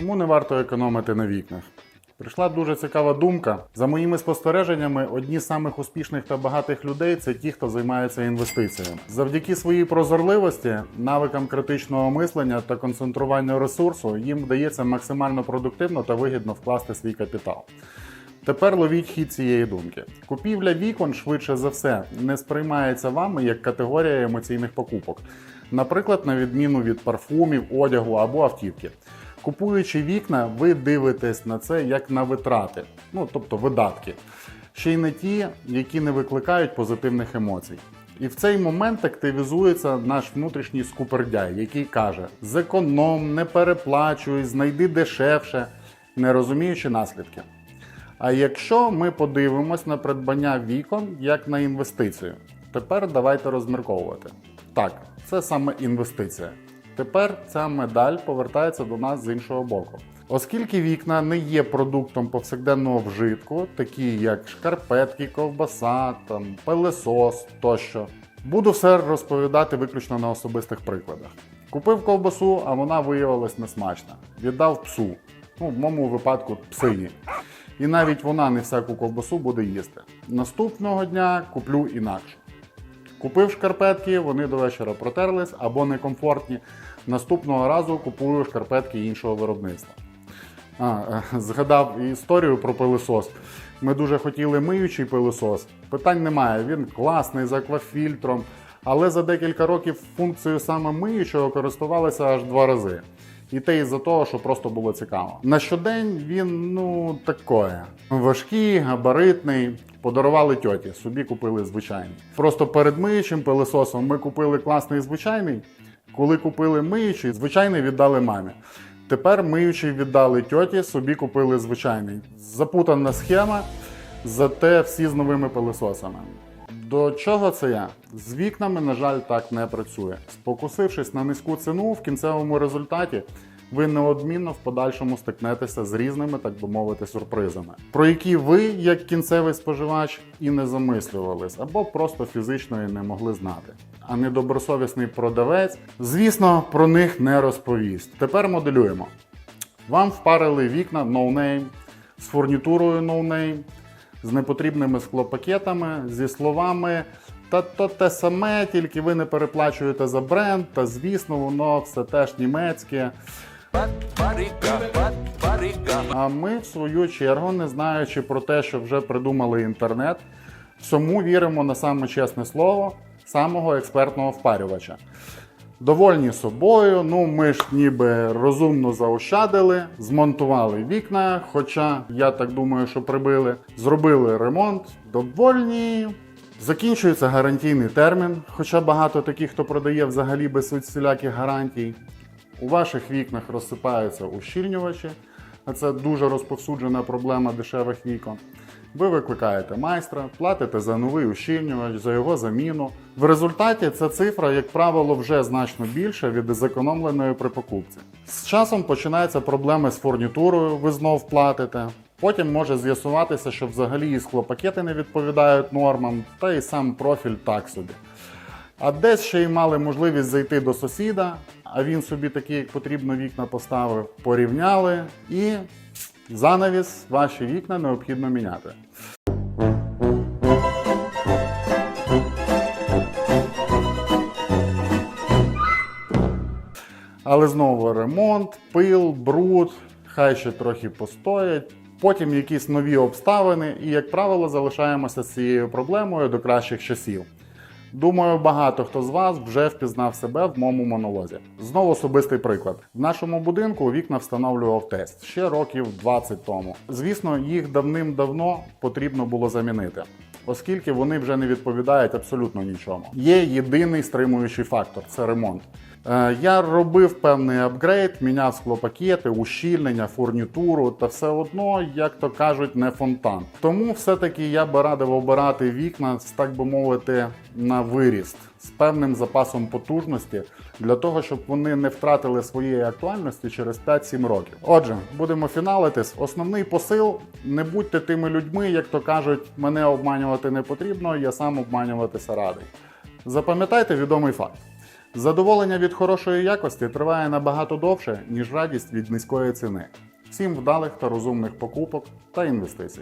Чому не варто економити на вікнах? Прийшла дуже цікава думка. За моїми спостереженнями, одні з самих успішних та багатих людей це ті, хто займається інвестиціями. Завдяки своїй прозорливості, навикам критичного мислення та концентруванню ресурсу їм вдається максимально продуктивно та вигідно вкласти свій капітал. Тепер ловіть хід цієї думки. Купівля вікон швидше за все не сприймається вами як категорія емоційних покупок, наприклад, на відміну від парфумів, одягу або автівки. Купуючи вікна, ви дивитесь на це як на витрати, ну тобто видатки, ще й не ті, які не викликають позитивних емоцій. І в цей момент активізується наш внутрішній скупердяй, який каже: зеконом, не переплачуй, знайди дешевше, не розуміючи наслідки. А якщо ми подивимось на придбання вікон як на інвестицію, тепер давайте розмірковувати. Так, це саме інвестиція. Тепер ця медаль повертається до нас з іншого боку. Оскільки вікна не є продуктом повсякденного вжитку, такі як шкарпетки, ковбаса, там, пилесос тощо, буду все розповідати виключно на особистих прикладах. Купив ковбасу, а вона виявилась несмачна. Віддав псу. Ну, в моєму випадку псині. І навіть вона не всяку ковбасу буде їсти. Наступного дня куплю інакшу. Купив шкарпетки, вони до вечора протерлись або некомфортні. Наступного разу купую шкарпетки іншого виробництва. А, е, згадав історію про пилисос. Ми дуже хотіли миючий пилисос. Питань немає, він класний з аквафільтром, але за декілька років функцією саме миючого користувалися аж два рази. І те із-за того, що просто було цікаво. На щодень він ну такое. Важкий, габаритний. Подарували тьоті, собі купили звичайний. Просто перед миючим пилисосом ми купили класний звичайний. Коли купили миючий, звичайний віддали мамі. Тепер миючий віддали тьоті, собі купили звичайний. Запутана схема, зате всі з новими пилисосами. До чого це я? З вікнами, на жаль, так не працює. Спокусившись на низьку ціну, в кінцевому результаті ви неодмінно в подальшому стикнетеся з різними, так би мовити, сюрпризами, про які ви, як кінцевий споживач, і не замислювались, або просто фізично і не могли знати. А недобросовісний продавець, звісно, про них не розповість. Тепер моделюємо. Вам впарили вікна no name, з фурнітурою no name, з непотрібними склопакетами, зі словами. Та то те саме, тільки ви не переплачуєте за бренд, та звісно, воно все теж німецьке. А ми, в свою чергу, не знаючи про те, що вже придумали інтернет, всьому віримо на саме чесне слово самого експертного впарювача. Довольні собою, ну ми ж ніби розумно заощадили, змонтували вікна, хоча я так думаю, що прибили, зробили ремонт, довольні. Закінчується гарантійний термін, хоча багато таких, хто продає взагалі без всіляких гарантій. У ваших вікнах розсипаються ущільнювачі, а це дуже розповсюджена проблема дешевих вікон. Ви викликаєте майстра, платите за новий ущільнювач, за його заміну. В результаті ця цифра, як правило, вже значно більша від зекономленої при покупці. З часом починаються проблеми з фурнітурою, ви знов платите. Потім може з'ясуватися, що взагалі і склопакети не відповідають нормам, та і сам профіль так собі. А десь ще й мали можливість зайти до сусіда, а він собі такі, як потрібно, вікна поставив, порівняли і занавіс, ваші вікна необхідно міняти. Але знову ремонт, пил, бруд, хай ще трохи постоять. Потім якісь нові обставини, і, як правило, залишаємося з цією проблемою до кращих часів. Думаю, багато хто з вас вже впізнав себе в моєму монолозі. Знову особистий приклад. В нашому будинку вікна встановлював тест ще років 20 тому. Звісно, їх давним-давно потрібно було замінити, оскільки вони вже не відповідають абсолютно нічому. Є єдиний стримуючий фактор це ремонт. Е, Я робив певний апгрейд, міняв склопакети, ущільнення, фурнітуру, та все одно, як то кажуть, не фонтан. Тому все-таки я би радив обирати вікна, так би мовити, на виріст з певним запасом потужності для того, щоб вони не втратили своєї актуальності через 5-7 років. Отже, будемо фіналитись. Основний посил: не будьте тими людьми, як то кажуть, мене обманювати не потрібно, я сам обманюватися радий. Запам'ятайте відомий факт. Задоволення від хорошої якості триває набагато довше, ніж радість від низької ціни. Всім вдалих та розумних покупок та інвестицій.